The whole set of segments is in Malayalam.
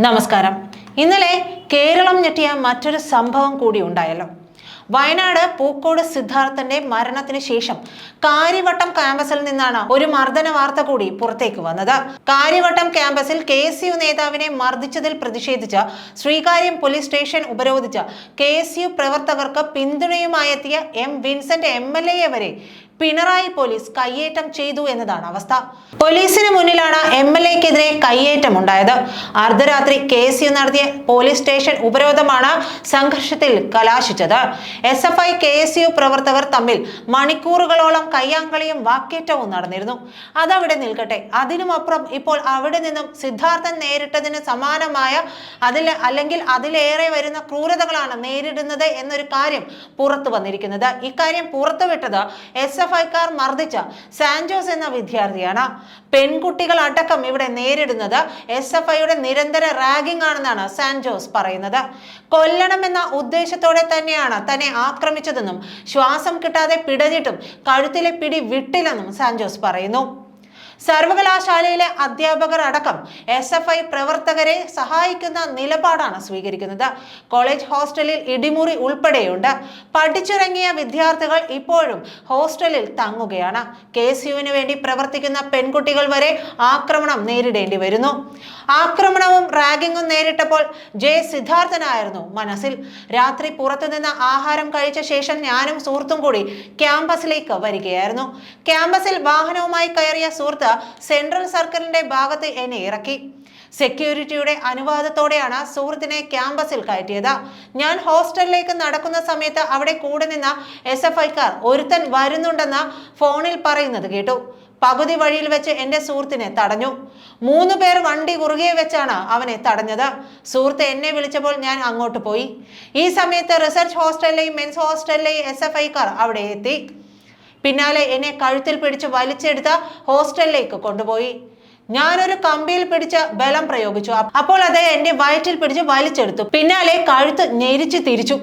നമസ്കാരം. ഇന്നലെ കേരളം ഞെട്ടിയ മറ്റൊരു സംഭവം കൂടി ഉണ്ടായല്ലോ. വയനാട് പൂക്കോട് സിദ്ധാർത്ഥന്റെ മരണത്തിന് ശേഷം കാര്യവട്ടം ക്യാമ്പസിൽ നിന്നാണ് ഒരു മർദ്ദന വാർത്ത കൂടി പുറത്തേക്ക് വന്നത്. കാര്യവട്ടം ക്യാമ്പസിൽ കെ എസ് യു നേതാവിനെ മർദ്ദിച്ചതിൽ പ്രതിഷേധിച്ച് ശ്രീകാര്യം പോലീസ് സ്റ്റേഷൻ ഉപരോധിച്ച കെ എസ് യു പ്രവർത്തകർക്ക് പിന്തുണയുമായി എത്തിയ M Vincent M L A വരെ പിണറായി പോലീസ് കയ്യേറ്റം ചെയ്തു എന്നതാണ് അവസ്ഥ. പോലീസിന് മുന്നിലാണ് എം എൽ എക്കെതിരെ കയ്യേറ്റം ഉണ്ടായത്. അർദ്ധരാത്രി കെ സി നടത്തിയ പോലീസ് സ്റ്റേഷൻ ഉപരോധമാണ് സംഘർഷത്തിൽ കലാശിച്ചത്. S F I K S U പ്രവർത്തകർ തമ്മിൽ മണിക്കൂറുകളോളം കയ്യാങ്കളിയും വാക്കേറ്റവും നടന്നിരുന്നു. അതവിടെ നിൽക്കട്ടെ. അതിനുമപ്പുറം ഇപ്പോൾ അവിടെ നിന്നും സിദ്ധാർത്ഥൻ നേരിട്ടതിന് സമാനമായ അതിൽ അല്ലെങ്കിൽ അതിലേറെ വരുന്ന ക്രൂരതകളാണ് നേരിടുന്നത് എന്നൊരു കാര്യം പുറത്തു വന്നിരിക്കുന്നത്. ഇക്കാര്യം പുറത്തുവിട്ടത് എസ് എഫ് ഐക്കാർ മർദ്ദിച്ച സാൻജോസ് എന്ന വിദ്യാർത്ഥിയാണ്. പെൺകുട്ടികൾ അടക്കം ഇവിടെ നേരിടുന്നത് എസ് എഫ് ഐയുടെ നിരന്തര റാഗിംഗ് ആണെന്നാണ് സാൻജോസ് പറയുന്നത്. കൊല്ലണമെന്ന ഉദ്ദേശത്തോടെ തന്നെയാണ് തന്നെ ആക്രമിച്ചതെന്നും ശ്വാസം കിട്ടാതെ പിടഞ്ഞിട്ടും കഴുത്തിലെ പിടി വിട്ടില്ലെന്നും സാൻജോസ് പറയുന്നു. സർവകലാശാലയിലെ അധ്യാപകർ അടക്കം എസ് എഫ് ഐ പ്രവർത്തകരെ സഹായിക്കുന്ന നിലപാടാണ് സ്വീകരിക്കുന്നത്. കോളേജ് ഹോസ്റ്റലിൽ ഇടിമുറി ഉൾപ്പെടെയുണ്ട്. പഠിച്ചിറങ്ങിയ വിദ്യാർത്ഥികൾ ഇപ്പോഴും ഹോസ്റ്റലിൽ തങ്ങുകയാണ്. കെ യുവിന് വേണ്ടി പ്രവർത്തിക്കുന്ന പെൺകുട്ടികൾ വരെ ആക്രമണം നേരിടേണ്ടി വരുന്നു. ആക്രമണവും റാഗിങ്ങും നേരിട്ടപ്പോൾ ജെ സിദ്ധാർത്ഥനായിരുന്നു മനസ്സിൽ. രാത്രി പുറത്തുനിന്ന് ആഹാരം കഴിച്ച ശേഷം ഞാനും സുഹൃത്തും കൂടി ക്യാമ്പസിലേക്ക് വരികയായിരുന്നു. ക്യാമ്പസിൽ വാഹനവുമായി കയറിയ സുഹൃത്ത് സെൻട്രൽ സർക്കിളിന്റെ ഭാഗത്ത് എന്നെ ഇറക്കി. സെക്യൂരിറ്റിയുടെ അനുവാദത്തോടെയാണ് സുഹൃത്തിനെ ക്യാമ്പസിൽ കയറ്റിയത്. ഞാൻ ഹോസ്റ്റലിലേക്ക് നടക്കുന്ന സമയത്ത് അവിടെ കൂടെ നിന്ന എസ് എഫ് ഐക്കാർ ഒരുത്തൻ വരുന്നുണ്ടെന്ന് ഫോണിൽ പറയുന്നത് കേട്ടു. പകുതി വഴിയിൽ വെച്ച് എന്റെ സുഹൃത്തിനെ തടഞ്ഞു. മൂന്ന് പേർ വണ്ടി കുറുകെ വെച്ചാണ് അവനെ തടഞ്ഞത്. സുഹൃത്ത് എന്നെ വിളിച്ചപ്പോൾ ഞാൻ അങ്ങോട്ട് പോയി. ഈ സമയത്ത് റിസർച്ച് ഹോസ്റ്റലിലെയും മെൻസ് ഹോസ്റ്റലിലെയും എസ് എഫ് ഐക്കാർ അവിടെ എത്തി. പിന്നാലെ എന്നെ കഴുത്തിൽ പിടിച്ച് വലിച്ചെടുത്ത ഹോസ്റ്റലിലേക്ക് കൊണ്ടുപോയി. ഞാനൊരു കമ്പിയിൽ പിടിച്ച് ബലം പ്രയോഗിച്ചു. അപ്പോൾ അത് എന്റെ വയറ്റിൽ പിടിച്ച് വലിച്ചെടുത്തു. പിന്നാലെ കഴുത്ത് ഞെരിച്ച് തിരിച്ചു.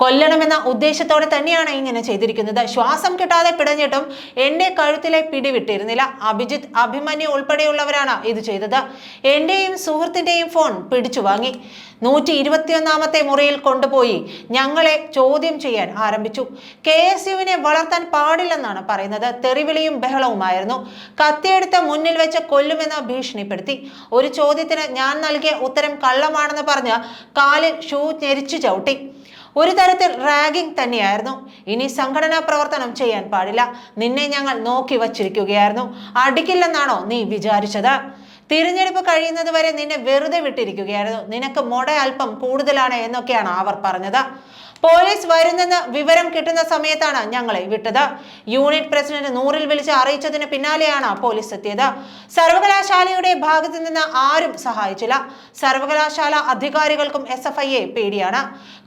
കൊല്ലണമെന്ന ഉദ്ദേശത്തോടെ തന്നെയാണ് ഇങ്ങനെ ചെയ്തിരിക്കുന്നത്. ശ്വാസം കിട്ടാതെ പിടഞ്ഞിട്ടും എന്റെ കഴുത്തിലെ പിടിവിട്ടിരുന്നില്ല. അഭിജിത്ത് അഭിമന്യു ഉൾപ്പെടെയുള്ളവരാണ് ഇത് ചെയ്തത്. എന്റെയും സുഹൃത്തിന്റെയും ഫോൺ പിടിച്ചു വാങ്ങി. നൂറ്റി ഇരുപത്തിയൊന്നാമത്തെ മുറിയിൽ കൊണ്ടുപോയി ഞങ്ങളെ ചോദ്യം ചെയ്യാൻ ആരംഭിച്ചു. കെ എസ് യുവിനെ വളർത്താൻ പാടില്ലെന്നാണ് പറയുന്നത്. തെറിവിളിയും ബഹളവുമായിരുന്നു. കത്തിയെടുത്ത് മുന്നിൽ വെച്ച് കൊല്ലുമെന്ന് ഭീഷണിപ്പെടുത്തി. ഒരു ചോദ്യത്തിന് ഞാൻ നൽകിയ ഉത്തരം കള്ളമാണെന്ന് പറഞ്ഞ് കാലിൽ ഷൂ ഞെരിച്ചു ചവിട്ടി. ഒരു തരത്തിൽ റാഗിംഗ് തന്നെയായിരുന്നു. ഇനി സംഘടനാ പ്രവർത്തനം ചെയ്യാൻ പാടില്ല. നിന്നെ ഞങ്ങൾ നോക്കി വച്ചിരിക്കുകയായിരുന്നു. അടിക്കില്ലെന്നാണോ നീ വിചാരിച്ചത്? തിരഞ്ഞെടുപ്പ് കഴിയുന്നത് വരെ നിന്നെ വെറുതെ വിട്ടിരിക്കുകയായിരുന്നു. നിനക്ക് മുട അല്പം കൂടുതലാണ് എന്നൊക്കെയാണ് അവർ പറഞ്ഞത്. പോലീസ് വരുന്നെന്ന് വിവരം കിട്ടുന്ന സമയത്താണ് ഞങ്ങളെ വിട്ടത്. യൂണിറ്റ് പ്രസിഡന്റ് നൂറിൽ വിളിച്ച് അറിയിച്ചതിന് പിന്നാലെയാണ് പോലീസ് എത്തിയത്. സർവകലാശാലയുടെ ഭാഗത്ത് നിന്ന് ആരും സഹായിച്ചില്ല. സർവകലാശാല അധികാരികൾക്കും എസ് എഫ് ഐയെ പേടിയാണ്.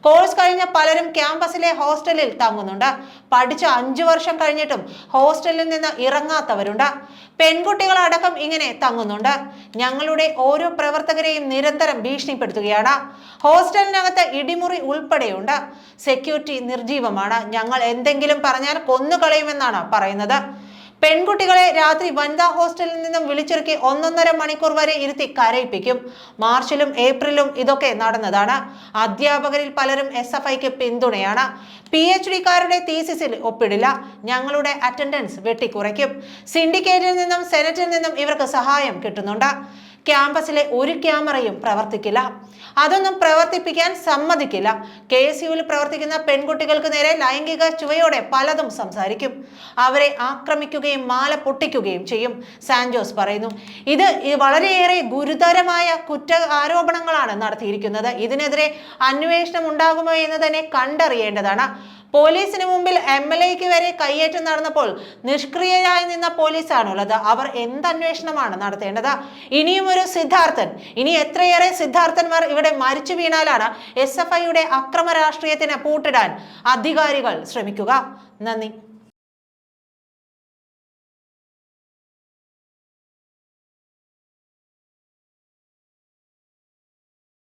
കോഴ്സ് കഴിഞ്ഞ പലരും ക്യാമ്പസിലെ ഹോസ്റ്റലിൽ തങ്ങുന്നുണ്ട്. പഠിച്ച അഞ്ചു വർഷം കഴിഞ്ഞിട്ടും ഹോസ്റ്റലിൽ നിന്ന് ഇറങ്ങാത്തവരുണ്ട്. പെൺകുട്ടികളടക്കം ഇങ്ങനെ തങ്ങുന്നുണ്ട്. ഞങ്ങളുടെ ഓരോ പ്രവർത്തകരെയും നിരന്തരം ഭീഷണിപ്പെടുത്തുകയാണ്. ഹോസ്റ്റലിനകത്ത് ഇടിമുറി ഉൾപ്പെടെയുണ്ട്. സെക്യൂരിറ്റി നിർജീവമാണ് ഞങ്ങൾ എന്തെങ്കിലും പറഞ്ഞാൽ കൊന്നുകളയുമെന്നാണ് പറയുന്നത്. പെൺകുട്ടികളെ രാത്രി വനിതാ ഹോസ്റ്റലിൽ നിന്നും വിളിച്ചിറക്കി ഒന്നൊന്നര മണിക്കൂർ വരെ ഇരുത്തി കരയിപ്പിക്കും. മാർച്ചിലും ഏപ്രിലും ഇതൊക്കെ നടന്നതാണ്. അധ്യാപകരിൽ പലരും എസ് എഫ് ഐക്ക് പിന്തുണയാണ്. പി എച്ച് ഡിക്കാരുടെ തീസിസിൽ ഒപ്പിടില്ല. ഞങ്ങളുടെ അറ്റൻഡൻസ് വെട്ടിക്കുറയ്ക്കും. സിൻഡിക്കേറ്റിൽ നിന്നും സെനറ്റിൽ നിന്നും ഇവർക്ക് സഹായം കിട്ടുന്നുണ്ട്. ക്യാമ്പസിലെ ഒരു ക്യാമറയും പ്രവർത്തിക്കില്ല. അതൊന്നും പ്രവർത്തിപ്പിക്കാൻ സമ്മതിക്കില്ല. കെ എസ് യുവിൽ പ്രവർത്തിക്കുന്ന പെൺകുട്ടികൾക്ക് നേരെ ലൈംഗിക ചുവയോടെ പലതും സംസാരിക്കും. അവരെ ആക്രമിക്കുകയും മാല പൊട്ടിക്കുകയും ചെയ്യും സാൻജോസ് പറയുന്നു. ഇത് വളരെയേറെ ഗുരുതരമായ കുറ്റ ആരോപണങ്ങളാണ് നടത്തിയിരിക്കുന്നത്. ഇതിനെതിരെ അന്വേഷണം ഉണ്ടാകുമോ എന്ന് തന്നെ കണ്ടറിയേണ്ടതാണ്. പോലീസിന് മുമ്പിൽ എം എൽ എക്ക് വരെ കയ്യേറ്റം നടന്നപ്പോൾ നിഷ്ക്രിയരായി നിന്ന പോലീസാണുള്ളത്. അവർ എന്ത് അന്വേഷണമാണ് നടത്തേണ്ടത്? ഇനിയും ഒരു സിദ്ധാർത്ഥൻ ഇനി എത്രയേറെ സിദ്ധാർത്ഥന്മാർ ഇവിടെ മരിച്ചു വീണാലാണ് എസ് എഫ് ഐയുടെ അക്രമ രാഷ്ട്രീയത്തിന് പൂട്ടിടാൻ അധികാരികൾ ശ്രമിക്കുക. നന്ദി.